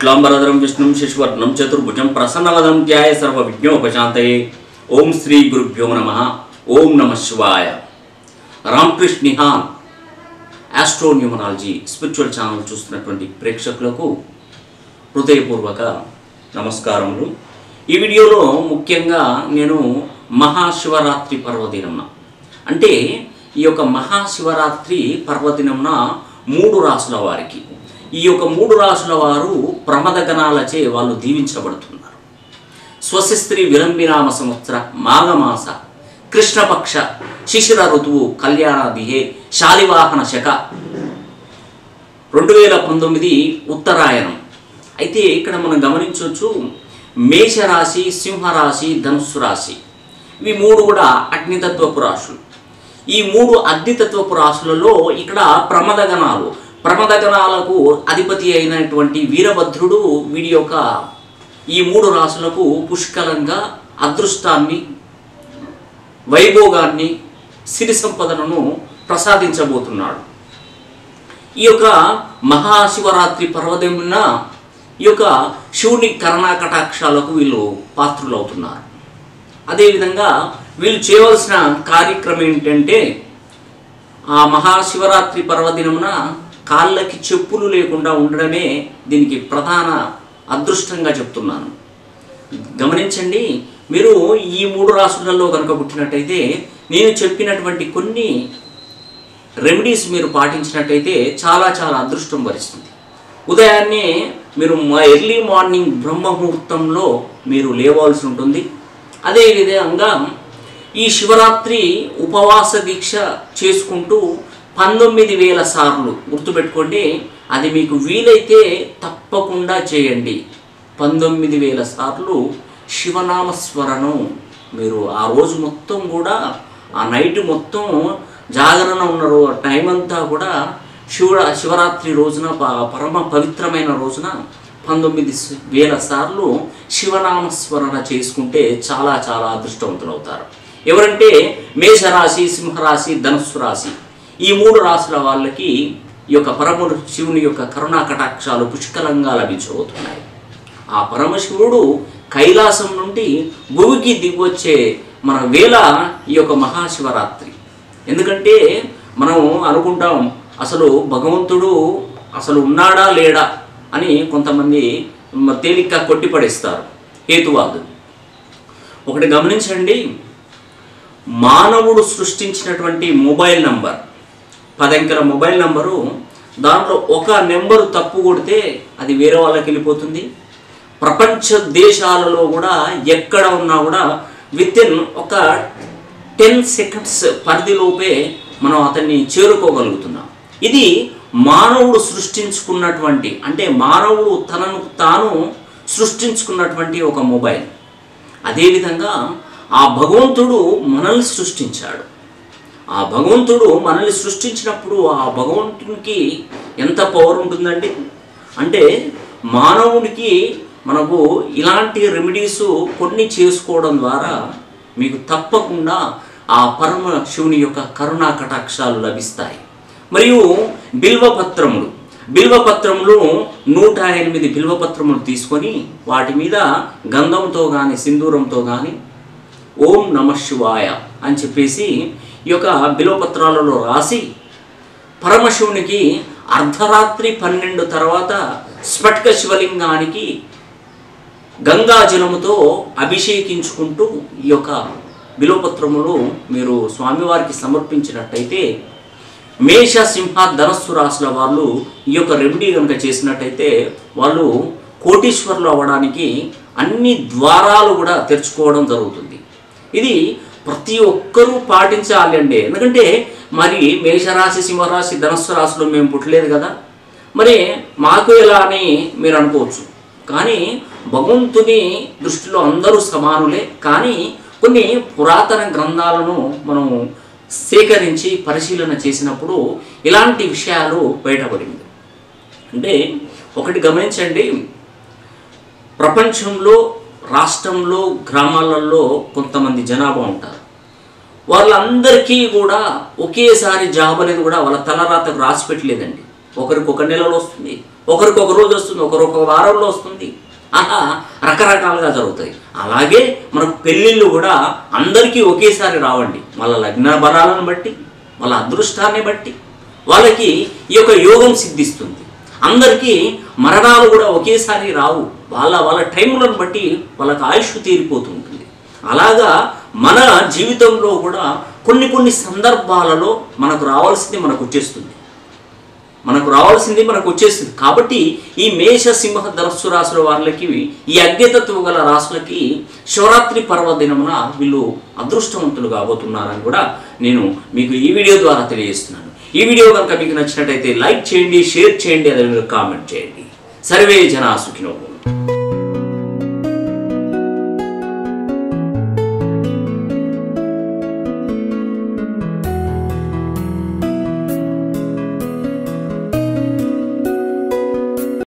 క్లాంబరధరం విష్ణుం శశివర్ణం చతుర్భుజం ప్రసన్నవదం ధ్యాయ సర్వ విజ్ఞోపశాంతయే ఓం శ్రీ గురుభ్యో నమ ఓం నమ శివాయ Ramakrishna Nihan astronumerology spiritual channel చూస్తున్నటువంటి ప్రేక్షకులకు హృదయపూర్వక నమస్కారములు. ఈ వీడియోలో ముఖ్యంగా నేను మహాశివరాత్రి పర్వదినమున అంటే ఈ యొక్క మహాశివరాత్రి పర్వదినమున మూడు రాసుల వారికి ఈ యొక్క మూడు రాసుల వారు ప్రమద గణాలచే వాళ్ళు దీవించబడుతున్నారు. స్వశస్త్రి విలంబినామ సంవత్సర మాఘమాస కృష్ణపక్ష శిశిర ఋతువు కళ్యాణాదిహే శాలివాహన శక. రెండు వేల పంతొమ్మిది ఉత్తరాయణం. అయితే ఇక్కడ మనం గమనించవచ్చు మేషరాశి సింహరాశి ధనుస్సు రాశి. ఇవి మూడు కూడా అగ్నితత్వపు రాశులు. ఈ మూడు అగ్నితత్వపు రాశులలో ఇక్కడ ప్రమదగణాలు ప్రమదగణాలకు అధిపతి అయినటువంటి వీరభద్రుడు వీడి యొక్క ఈ మూడు రాశులకు పుష్కలంగా అదృష్టాన్ని వైభోగాన్ని సిరి సంపదలను ప్రసాదించబోతున్నాడు. ఈ యొక్క మహాశివరాత్రి పర్వదిన ఈ యొక్క శివుని కరణాకటాక్షాలకు వీళ్ళు పాత్రులు అవుతున్నారు అదేవిధంగా వీళ్ళు చేయవలసిన కార్యక్రమం ఏంటంటే ఆ మహాశివరాత్రి పర్వదినమున కాళ్ళకి చెప్పులు లేకుండా ఉండడమే దీనికి ప్రధాన అదృష్టంగా చెప్తున్నాను. గమనించండి మీరు ఈ మూడు రాసులలో కనుక పుట్టినట్టయితే నేను చెప్పినటువంటి కొన్ని రెమెడీస్ మీరు పాటించినట్టయితే చాలా చాలా అదృష్టం వరిస్తుంది. ఉదయాన్నే మీరు ఎర్లీ మార్నింగ్ బ్రహ్మముహూర్తంలో మీరు లేవాల్సి ఉంటుంది. అదేవిధంగా ఈ శివరాత్రి ఉపవాస దీక్ష చేసుకుంటూ పంతొమ్మిది వేల సార్లు గుర్తుపెట్టుకోండి అది మీకు వీలైతే తప్పకుండా చేయండి. పంతొమ్మిది వేల సార్లు శివనామస్మరణం మీరు ఆ రోజు మొత్తం కూడా ఆ నైట్ మొత్తం జాగరణ ఉన్నారు టైం అంతా కూడా శివ శివరాత్రి రోజున పరమ పవిత్రమైన రోజున పంతొమ్మిది వేల సార్లు శివనామస్మరణ చేసుకుంటే చాలా చాలా అదృష్టవంతులు అవుతారు ఎవరంటే మేషరాశి సింహరాశి ధనుస్సు రాశి. ఈ మూడు రాశుల వాళ్ళకి ఈ యొక్క పరమ శివుని యొక్క కరుణా కటాక్షాలు పుష్కలంగా లభించబోతున్నాయి. ఆ పరమశివుడు కైలాసం నుండి భూమికి దిగొచ్చే మన వేళ ఈ యొక్క మహాశివరాత్రి. ఎందుకంటే మనం అనుకుంటాం అసలు భగవంతుడు అసలు ఉన్నాడా లేడా అని కొంతమంది తేలిక కొట్టిపడేస్తారు హేతువాదు ఒకటి గమనించండి మానవుడు సృష్టించినటువంటి మొబైల్ నంబర్ పదంకెల మొబైల్ నెంబరు దాంట్లో ఒక నెంబరు తప్పు కొడితే అది వేరే వాళ్ళకి వెళ్ళిపోతుంది. ప్రపంచ దేశాలలో కూడా ఎక్కడ ఉన్నా కూడా విత్ ఇన్ ఒక టెన్ సెకండ్స్ పరిధిలోపే మనం అతన్ని చేరుకోగలుగుతున్నాం. ఇది మానవుడు సృష్టించుకున్నటువంటి అంటే మానవుడు తనను తాను సృష్టించుకున్నటువంటి ఒక మొబైల్. అదేవిధంగా ఆ భగవంతుడు మనల్ని సృష్టించాడు. ఆ భగవంతుడు మనల్ని సృష్టించినప్పుడు ఆ భగవంతునికి ఎంత పవర్ ఉంటుందండి? అంటే మానవునికి మనకు ఇలాంటి రెమెడీస్ కొన్ని చేసుకోవడం ద్వారా మీకు తప్పకుండా ఆ పరమ శివుని యొక్క కరుణా కటాక్షాలు లభిస్తాయి. మరియు బిల్వపత్రములు. బిల్వపత్రములు నూట ఎనిమిది బిల్వపత్రములు తీసుకొని వాటి మీద గంధంతో కానీ సింధూరంతో కానీ ఓం నమ శివాయ అని చెప్పేసి ఈ యొక్క బిలోపత్రాలలో రాసి పరమశివునికి అర్ధరాత్రి పన్నెండు తర్వాత స్ఫటిక శివలింగానికి గంగాజలముతో అభిషేకించుకుంటూ ఈ యొక్క బిలోపత్రములు మీరు స్వామివారికి సమర్పించినట్టయితే మేష సింహ ధనస్సు రాసిన వాళ్ళు ఈ యొక్క రెమెడీ కనుక చేసినట్టయితే వాళ్ళు కోటీశ్వరులు అవ్వడానికి అన్ని ద్వారాలు కూడా తెరుచుకోవడం జరుగుతుంది. ఇది ప్రతి ఒక్కరూ పాటించాలి అండి. ఎందుకంటే మరి మేషరాశి సింహరాశి ధనస్సు రాశిలో మేము పుట్టలేదు కదా. మరి మాకు ఎలా అని మీరు అనుకోవచ్చు. కానీ భగవంతుని దృష్టిలో అందరూ సమానులే. కానీ కొన్ని పురాతన గ్రంథాలను మనం సేకరించి పరిశీలన చేసినప్పుడు ఇలాంటి విషయాలు బయటపడింది. అంటే ఒకటి గమనించండి. ప్రపంచంలో రాష్ట్రంలో గ్రామాలలో కొంతమంది జనాభా ఉంటారు. వాళ్ళందరికీ కూడా ఒకేసారి జాబ్ అనేది కూడా వాళ్ళ తలరాతకు రాసి పెట్టలేదండి ఒకరికి ఒక నెలలో వస్తుంది ఒకరికి ఒక రోజు వస్తుంది ఒకరు ఒక వారంలో వస్తుంది. అలా రకరకాలుగా జరుగుతాయి. అలాగే మనకు పెళ్ళిళ్ళు కూడా అందరికీ ఒకేసారి రావండి. వాళ్ళ లగ్న బలాలను బట్టి వాళ్ళ అదృష్టాన్ని బట్టి వాళ్ళకి ఈ యొక్క యోగం సిద్ధిస్తుంది. అందరికీ మరణాలు కూడా ఒకేసారి రావు. వాళ్ళ వాళ్ళ టైములను బట్టి వాళ్ళకి ఆయుష్ తీరిపోతూ ఉంటుంది అలాగా మన జీవితంలో కూడా కొన్ని కొన్ని సందర్భాలలో మనకు రావాల్సింది మనకు వచ్చేస్తుంది. మనకు రావాల్సింది మనకు వచ్చేస్తుంది. కాబట్టి ఈ మేష సింహ ధనస్సు రాసుల వాళ్ళకి ఈ అజ్ఞతత్వ గల రాసులకి శివరాత్రి పర్వదినమున వీళ్ళు అదృష్టవంతులు కాబోతున్నారని కూడా నేను మీకు ఈ వీడియో ద్వారా తెలియజేస్తున్నాను. ఈ వీడియో కనుక మీకు నచ్చినట్టయితే లైక్ చేయండి షేర్ చేయండి అదే కామెంట్ చేయండి. సర్వే జనా సుఖినో